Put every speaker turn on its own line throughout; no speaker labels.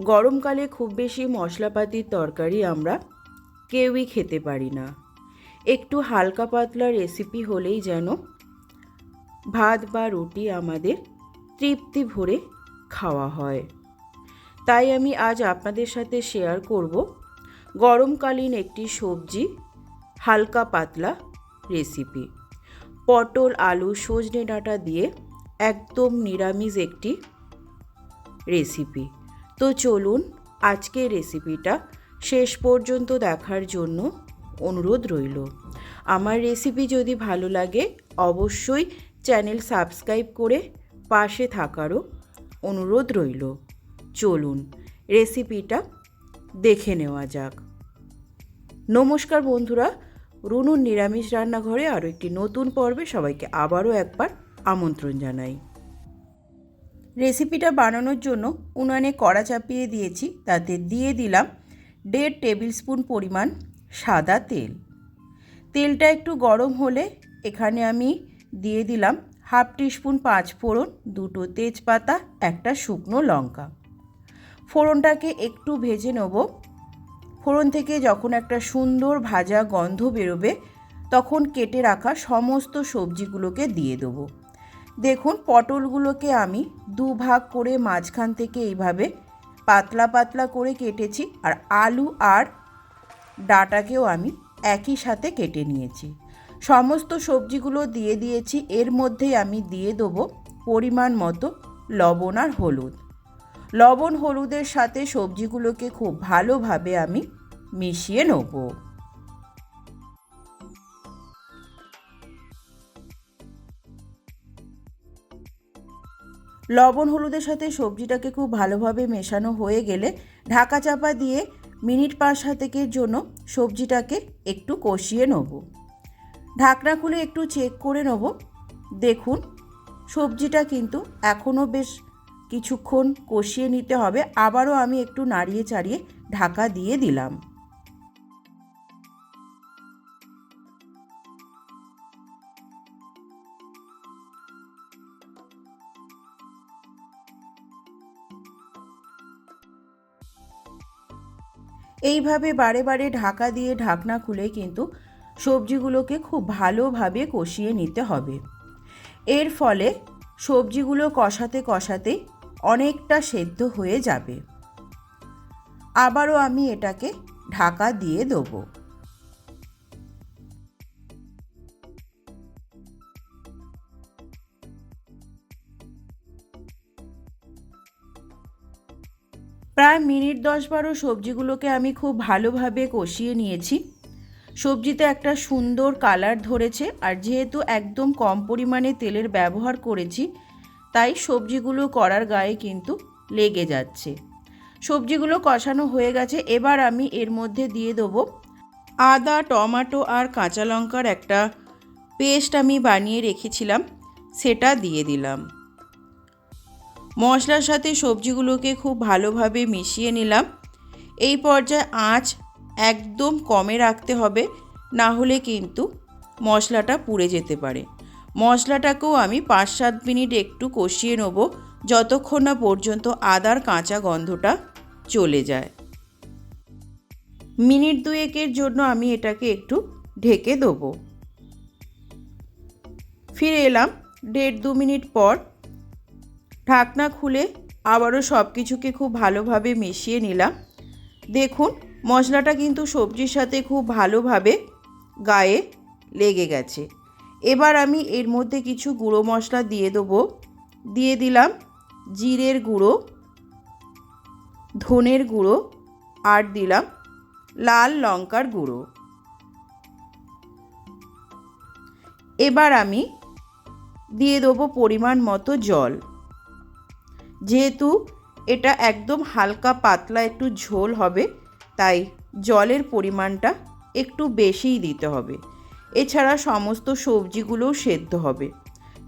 গরমকালে খুব বেশি মশলাপাতির তরকারি আমরা কেউই খেতে পারি না। একটু হালকা পাতলা রেসিপি হলেই যেন ভাত বা রুটি আমাদের তৃপ্তি ভরে খাওয়া হয়। তাই আমি আজ আপনাদের সাথে শেয়ার করব গরমকালীন একটি সবজি হালকা পাতলা রেসিপি পটল, আলু, সজনে ডাঁটা দিয়ে একদম নিরামিষ একটি রেসিপি তো চলুন আজকের রেসিপিটা শেষ পর্যন্ত দেখার জন্য অনুরোধ রইল। আমার রেসিপি যদি ভালো লাগে, অবশ্যই চ্যানেল সাবস্ক্রাইব করে পাশে থাকারও অনুরোধ রইল। চলুন রেসিপিটা দেখে নেওয়া যাক। নমস্কার বন্ধুরা, রুনুর নিরামিষ রান্নাঘরে আরও একটি নতুন পর্বে সবাইকে আবারও একবার আমন্ত্রণ জানাই। রেসিপিটা বানানোর জন্য উনানে কড়া চাপিয়ে দিয়েছি, তাতে দিয়ে দিলাম দেড় টেবিল স্পুন পরিমাণ সাদা তেল। তেলটা একটু গরম হলে এখানে আমি দিয়ে দিলাম হাফ টিস্পুন পাঁচ ফোড়ন, দুটো তেজপাতা, একটা শুকনো লঙ্কা। ফোড়নটাকে একটু ভেজে নেব। ফোড়ন থেকে যখন একটা সুন্দর ভাজা গন্ধ বেরোবে, তখন কেটে রাখা সমস্ত সবজিগুলোকে দিয়ে দেবো। দেখুন, পটলগুলোকে আমি দু ভাগ করে মাঝখান থেকে এইভাবে পাতলা পাতলা করে কেটেছি, আর আলু আর ডাটাকেও আমি একই সাথে কেটে নিয়েছি। সমস্ত সবজিগুলো দিয়ে দিয়েছি, এর মধ্যেই আমি দিয়ে দেবো পরিমাণ মতো লবণ আর হলুদ। লবণ হলুদের সাথে সবজিগুলোকে খুব ভালোভাবে আমি মিশিয়ে নেব। লবণ হলুদের সাথে সবজিটাকে খুব ভালোভাবে মেশানো হয়ে গেলে ঢাকা চাপা দিয়ে মিনিট পাঁচ সাতেকের জন্য সবজিটাকে একটু কষিয়ে নেব। ঢাকনা খুলে একটু চেক করে নেব। দেখুন, সবজিটা কিন্তু এখনও বেশ কিছুক্ষণ কষিয়ে নিতে হবে। আবারও আমি একটু নাড়িয়ে চাড়িয়ে ঢাকা দিয়ে দিলাম। এইভাবে বারে বারে ঢাকা দিয়ে ঢাকনা খুলে কিন্তু সবজিগুলোকে খুব ভালোভাবে কষিয়ে নিতে হবে। এর ফলে সবজিগুলো কষাতে কষাতে অনেকটা সেদ্ধ হয়ে যাবে। আবারও আমি এটাকে ঢাকা দিয়ে দেবো। প্রায় মিনিট দশ বারো সবজিগুলোকে আমি খুব ভালোভাবে কষিয়ে নিয়েছি। সবজিতে একটা সুন্দর কালার ধরেছে আর যেহেতু একদম কম পরিমাণে তেলের ব্যবহার করেছি, তাই সবজিগুলো করার গায়ে কিন্তু লেগে যাচ্ছে। সবজিগুলো কষানো হয়ে গেছে, এবার আমি এর মধ্যে দিয়ে দেবো আদা, টমাটো আর কাঁচা লঙ্কার একটা পেস্ট আমি বানিয়ে রেখেছিলাম, সেটা দিয়ে দিলাম। মশলার সাথে সবজিগুলোকে খুব ভালোভাবে মিশিয়ে নিলাম। এই পর্যায়ে আঁচ একদম কমে রাখতে হবে না হলে কিন্তু মশলাটা পুড়ে যেতে পারে। মশলাটাকেও আমি পাঁচ সাত মিনিট একটু কষিয়ে নেব, যতক্ষণ না পর্যন্ত আদার কাঁচা গন্ধটা চলে যায়। মিনিট দুয়েকের জন্য আমি এটাকে একটু ঢেকে দেবো। ফিরে এলাম দেড় দু মিনিট পর ঢাকনা খুলে আবারও সব কিছুকে খুব ভালোভাবে মিশিয়ে নিলাম। দেখুন, মশলাটা কিন্তু সবজির সাথে খুব ভালোভাবে গায়ে লেগে গেছে। এবার আমি এর মধ্যে কিছু গুঁড়ো মশলা দিয়ে দেবো। দিয়ে দিলাম জিরের গুঁড়ো, ধনের গুঁড়ো আর দিলাম লাল লঙ্কার গুঁড়ো। এবার আমি দিয়ে দেবো পরিমাণ মতো জল। যেহেতু এটা একদম হালকা পাতলা একটু ঝোল হবে, তাই জলের পরিমাণটা একটু বেশিই দিতে হবে। এছাড়া সমস্ত সবজিগুলোও সেদ্ধ হবে।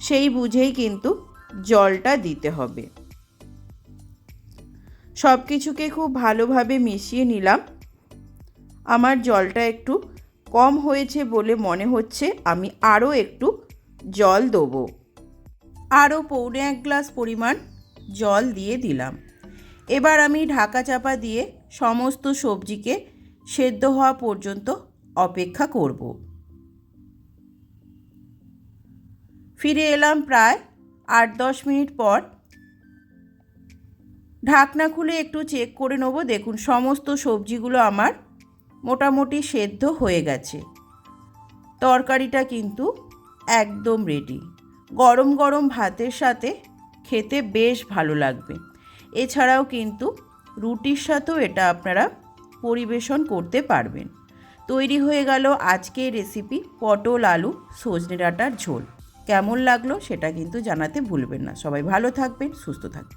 সেই বুঝেই কিন্তু জলটা দিতে হবে। সব কিছুকে খুব ভালোভাবে মিশিয়ে নিলাম। আমার জলটা একটু কম হয়েছে বলে মনে হচ্ছে, আমি আরও একটু জল দেবো। আরও পৌনে এক গ্লাস পরিমাণ জল দিয়ে দিলাম। এবার আমি ঢাকা চাপা দিয়ে সমস্ত সবজিকে সেদ্ধ হওয়া পর্যন্ত অপেক্ষা করব। ফিরে এলাম প্রায় আট দশ মিনিট পর। ঢাকনা খুলে একটু চেক করে নেব, দেখুন সমস্ত সবজিগুলো আমার মোটামুটি সেদ্ধ হয়ে গেছে। তরকারিটা কিন্তু একদম রেডি গরম গরম ভাতের সাথে খেতে বেশ ভালো লাগবে। এছাড়াও কিন্তু রুটির সাথেও এটা আপনারা পরিবেশন করতে পারবেন। তৈরি হয়ে গেল আজকের রেসিপি পটল আলু সজনে ডাঁটার ঝোল। কেমন লাগল সেটা কিন্তু জানাতে ভুলবেন না। সবাই ভালো থাকবেন, সুস্থ থাকবেন।